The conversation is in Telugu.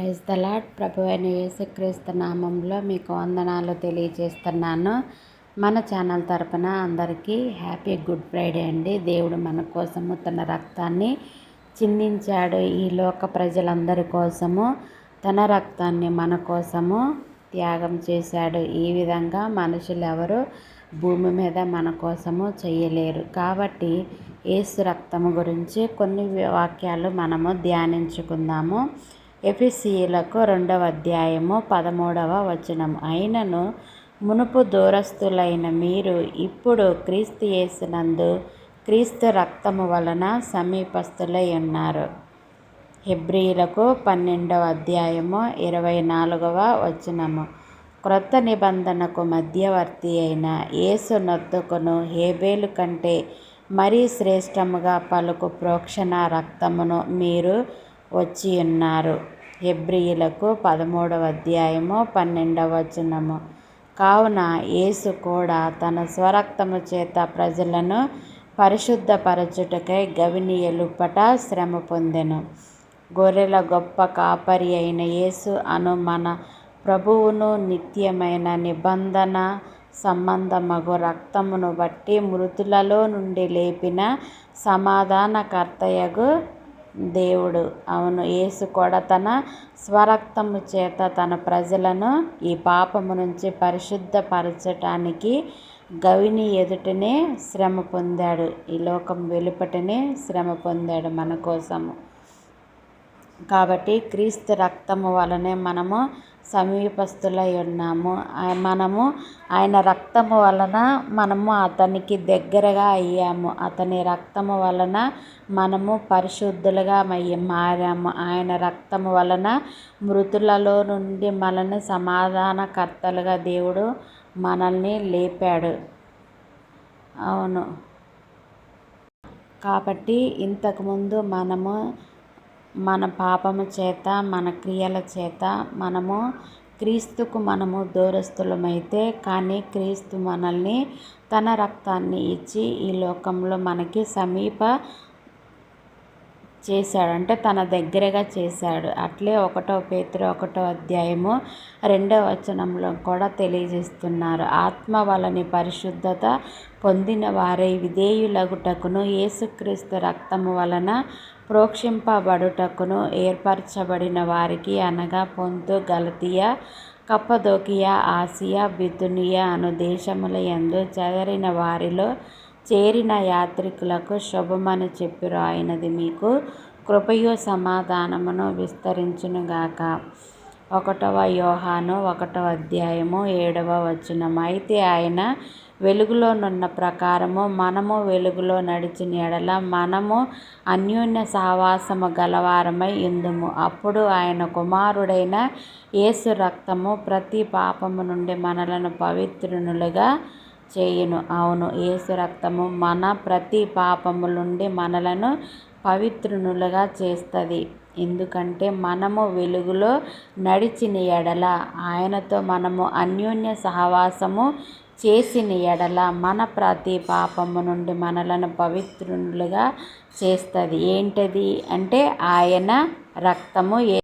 ప్రైజ్ ద లాడ్ ప్రభు అయిన యేసుక్రీస్తు నామంలో మీకు వందనాలు తెలియజేస్తున్నాను. మన ఛానల్ తరపున అందరికీ హ్యాపీ గుడ్ ఫ్రైడే అండి. దేవుడు మన కోసము తన రక్తాన్ని చిందించాడు. ఈ లోక ప్రజలందరి కోసము తన రక్తాన్ని మన కోసము త్యాగం చేశాడు. ఈ విధంగా మనుషులు ఎవరు భూమి మీద మన కోసము చేయలేరు. కాబట్టి ఏసు రక్తము గురించి కొన్ని వాక్యాలు మనము ధ్యానించుకుందాము. ఎఫిసియులకు రెండవ అధ్యాయము పదమూడవ వచనం. అయినను మునుపు దూరస్తులైన మీరు ఇప్పుడు క్రీస్తు యేసునందు క్రీస్తు రక్తము వలన సమీపస్తులై ఉన్నారు. హెబ్రియులకు పన్నెండవ అధ్యాయము ఇరవై నాలుగవ వచనము. క్రొత్త నిబంధనకు మధ్యవర్తి అయిన యేసు నొద్దుకును హేబేలు కంటే మరీ శ్రేష్టముగా పలుకు ప్రోక్షణ రక్తమును మీరు వచ్చి ఉన్నారు. హెబ్రియులకు పదమూడవ అధ్యాయము పన్నెండవ వచనము. కావున యేసు కూడా తన స్వరక్తము చేత ప్రజలను పరిశుద్ధపరచుటకై గవిని ఎలుపట శ్రమ పొందెను. గొర్రెల గొప్ప కాపరి అయిన యేసు అను మన ప్రభువును నిత్యమైన నిబంధన సంబంధమగు రక్తమును బట్టి మృతులలో నుండి లేపిన సమాధానకర్తయగు దేవుడు. అవును యేసు కూడా తన స్వరక్తము చేత తన ప్రజలను ఈ పాపము నుంచి పరిశుద్ధపరచటానికి గవిని ఎదుటనే శ్రమ పొందాడు. ఈ లోకం వెలుపటనే శ్రమ పొందాడు మన కోసము. కాబట్టి క్రీస్తు రక్తము వలనే మనము సమీపస్తులై ఉన్నాము. మనము ఆయన రక్తము వలన మనము అతనికి దగ్గరగా అయ్యాము. అతని రక్తము వలన మనము పరిశుద్ధులుగా మారాము. ఆయన రక్తము వలన మృతులలో నుండి మనల్ని సమాధానకర్తలుగా దేవుడు మనల్ని లేపాడు. అవును. కాబట్టి ఇంతకుముందు మనము మన పాపము చేత మన క్రియల చేత మనము క్రీస్తుకు మనము దూరస్తులమైతే కానీ క్రీస్తు మనల్ని తన రక్తాన్ని ఇచ్చి ఈ లోకంలో మనకి సమీప చేశాడు. అంటే తన దగ్గరగా చేశాడు. అట్లే ఒకటో పేతురు ఒకటో అధ్యాయము రెండో వచనంలో కూడా తెలియజేస్తున్నారు. ఆత్మ వలని పరిశుద్ధత పొందిన వారై విధేయులగుటకును యేసుక్రీస్తు రక్తము వలన ప్రోక్షింపబడుటకును ఏర్పరచబడిన వారికి అనగా పొంతు గలతియా కప్పదోకియా ఆసియా బితునియా అను దేశముల యందు చెదరిన వారిలో చేరిన యాత్రికులకు శుభమని చెప్పి ఆయనది మీకు. కృపయు సమాధానమును విస్తరించునుగాక. ఒకటవ యోహాను ఒకటవ అధ్యాయము ఏడవ వచనం. అయితే ఆయన వెలుగులోనున్న ప్రకారము మనము వెలుగులో నడిచిన ఎడల మనము అన్యోన్య సహవాసము గలవారమై ఇందుము అప్పుడు ఆయన కుమారుడైన యేసు రక్తము ప్రతి పాపము నుండి మనలను పవిత్రునులుగా చేయును. అవును యేసు రక్తము మన ప్రతి పాపము నుండి మనలను పవిత్రునులుగా చేస్తుంది. ఎందుకంటే మనము వెలుగులో నడిచిన ఎడల ఆయనతో మనము అన్యోన్య సహవాసము చేసిన ఎడల మన ప్రతి పాపము నుండి మనలను పవిత్రులుగా చేస్తుంది. ఏంటది? అంటే ఆయన రక్తము